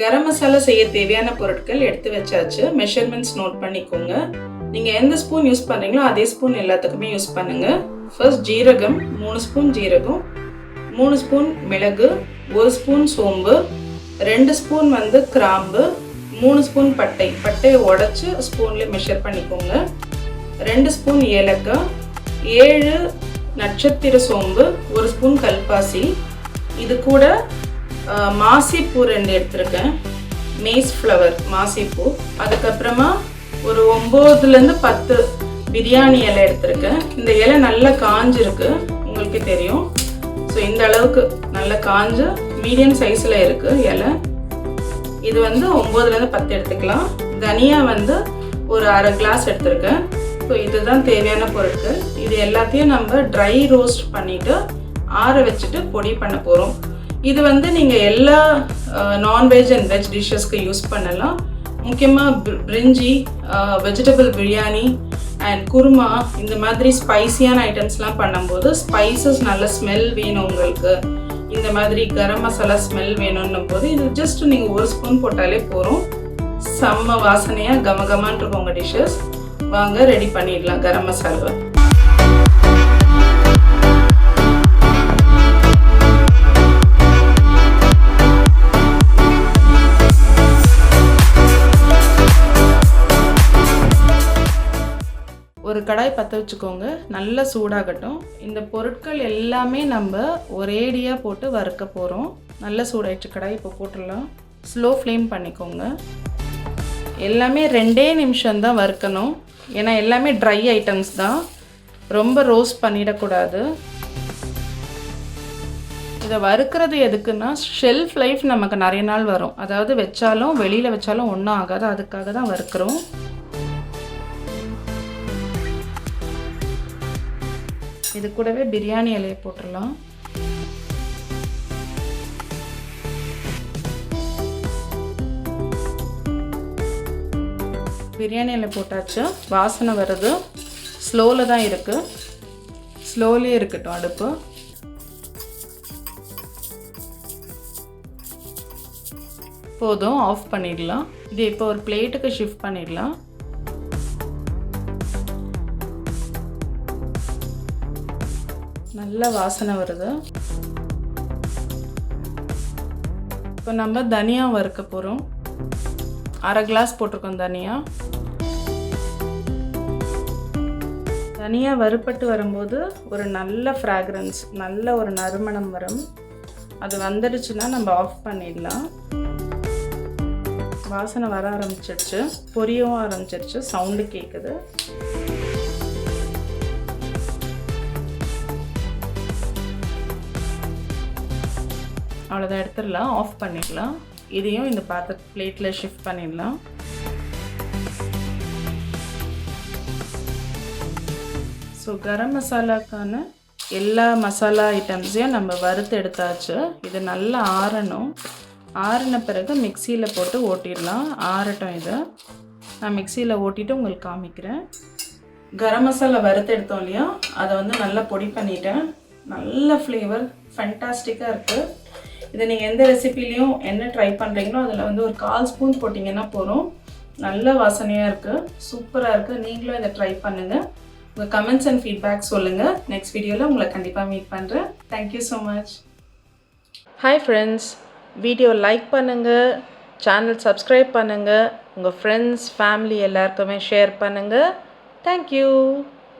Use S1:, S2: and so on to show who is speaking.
S1: கரம் மசாலா செய்ய தேவையான பொருட்கள் எடுத்து வச்சாச்சு. மெஷர்மெண்ட்ஸ் நோட் பண்ணிக்கோங்க. நீங்கள் எந்த ஸ்பூன் யூஸ் பண்ணுறீங்களோ அதே ஸ்பூன் எல்லாத்துக்குமே யூஸ் பண்ணுங்கள் ஃபர்ஸ்ட் ஜீரகம் மூணு ஸ்பூன் ஜீரகம் மூணு ஸ்பூன் மிளகு ஒரு ஸ்பூன் சோம்பு ரெண்டு ஸ்பூன் வந்து கிராம்பு மூணு ஸ்பூன் பட்டை. பட்டையை உடச்சி ஸ்பூன்லேயே மெஷர் பண்ணிக்கோங்க. ரெண்டு ஸ்பூன் ஏலக்காய் ஏழு நட்சத்திர சோம்பு ஒரு ஸ்பூன் கல்பாசி. இது கூட மாசிப்பூ ரெண்டு எடுத்திருக்கேன். மேஸ் ஃப்ளவர் மாசிப்பூ. அதுக்கப்புறமா ஒரு ஒம்போதுலேருந்து பத்து பிரியாணி இலை எடுத்திருக்கேன். இந்த இலை நல்லா காஞ்சிருக்கு உங்களுக்கு தெரியும். ஸோ இந்த அளவுக்கு நல்லா காஞ்சு மீடியம் சைஸில் இருக்குது இலை. இது வந்து ஒம்போதுலேருந்து பத்து எடுத்துக்கலாம். தனியா வந்து ஒரு அரை கிளாஸ் எடுத்திருக்கேன். ஸோ இதுதான் தேவையான பொருட்கள். இது எல்லாத்தையும் நம்ம ட்ரை ரோஸ்ட் பண்ணிவிட்டு ஆற வச்சுட்டு பொடி பண்ண போகிறோம் இது வந்து நீங்கள் எல்லா நான்வெஜ் அண்ட் வெஜ் டிஷ்ஷஸ்க்கு யூஸ் பண்ணலாம். முக்கியமாக பிரிஞ்சி வெஜிடபிள் பிரியாணி அண்ட் குருமா இந்த மாதிரி ஸ்பைசியான ஐட்டம்ஸ்லாம் பண்ணும்போது ஸ்பைசஸ் நல்ல ஸ்மெல் வேணும் உங்களுக்கு. இந்த மாதிரி கரம் மசாலா ஸ்மெல் வேணும்னும் போது இது ஜஸ்ட் நீங்கள் ஒரு ஸ்பூன் போட்டாலே போதும். செம்ம வாசனையாக கமகமான் இருக்கும் உங்கள் டிஷ்ஷஸ் வாங்க ரெடி பண்ணிடலாம் கரம் மசாலாவை. ஒரு கடாய் பற்ற வச்சுக்கோங்க. நல்லா சூடாகட்டும். இந்த பொருட்கள் எல்லாமே நம்ம ஒரேடியாக போட்டு வறுக்க போகிறோம் நல்லா சூடாயிடுச்சு. கடாய் இப்போ போட்டுடலாம். ஸ்லோ ஃப்ளேம் பண்ணிக்கோங்க. எல்லாமே ரெண்டே நிமிஷம் தான் வறுக்கணும். ஏன்னா எல்லாமே ட்ரை ஐட்டம்ஸ் தான். ரொம்ப ரோஸ்ட் பண்ணிடக்கூடாது. இதை வறுக்கிறது எதுக்குன்னா ஷெல்ஃப் லைஃப் நமக்கு நிறைய நாள் வரும். அதாவது வச்சாலும் வெளியில் வச்சாலும் ஒன்றும் ஆகாது. அதுக்காக தான் வறுக்கிறோம். இது கூடவே பிரியாணி இலையை போட்டுடலாம். பிரியாணி இலை போட்டாச்சு. வாசனை வருது ஸ்லோவில் தான் இருக்குது ஸ்லோலே இருக்கட்டும் அடுப்பு. போதும் ஆஃப் பண்ணிடலாம். இது இப்போ ஒரு பிளேட்டுக்கு ஷிஃப்ட் பண்ணிடலாம். நல்ல வாசனை வருது. இப்போ நம்ம தனியா வறுக்க போகிறோம் அரை கிளாஸ் போட்டிருக்கோம் தனியா. தனியாக வறுப்பட்டு வரும்போது ஒரு நல்ல ஃப்ராக்ரன்ஸ் நல்ல ஒரு நறுமணம் வரும். அது வந்துடுச்சுன்னா நம்ம ஆஃப் பண்ணிடலாம். வாசனை வர ஆரம்பிச்சிடுச்சு பொரியவும் ஆரம்பிச்சிடுச்சு சவுண்டு கேட்குது அவ்வளோதான் எடுத்துடலாம் ஆஃப் பண்ணிடலாம். இதையும் இந்த பாத்திர பிளேட்டில் ஷிஃப்ட் பண்ணிடலாம். ஸோ கரம் மசாலாக்கான எல்லா மசாலா ஐட்டம்ஸையும் நம்ம வறுத்து எடுத்தாச்சு. இது நல்லா ஆறணும். ஆறின பிறகு மிக்சியில் போட்டு ஓட்டிடலாம். ஆறட்டும் இதை. நான் மிக்சியில் ஓட்டிட்டு உங்களுக்கு காமிக்கிறேன். கரம் மசாலா வறுத்து எடுத்தோம் இல்லையா? அதை வந்து நல்லா பொடி பண்ணிட்டேன். நல்ல ஃப்ளேவர் ஃபென்டாஸ்டிக்காக இருக்குது இதை நீங்கள் எந்த ரெசிபிலையும் என்ன ட்ரை பண்ணுறீங்களோ அதில் வந்து ஒரு கால் ஸ்பூன் போட்டிங்கன்னா போதும். நல்ல வாசனையாக இருக்குது சூப்பராக இருக்குது நீங்களும் இதை ட்ரை பண்ணுங்கள் உங்கள் கமெண்ட்ஸ் அண்ட் ஃபீட்பேக் சொல்லுங்கள் நெக்ஸ்ட் வீடியோவில் உங்களை கண்டிப்பாக மீட் பண்ணுறேன் thank you so much hi friends video like பண்ணுங்கள் சேனல் சப்ஸ்கிரைப் பண்ணுங்கள் உங்கள் ஃப்ரெண்ட்ஸ் ஃபேமிலி எல்லாருக்குமே ஷேர் பண்ணுங்கள் தேங்க்யூ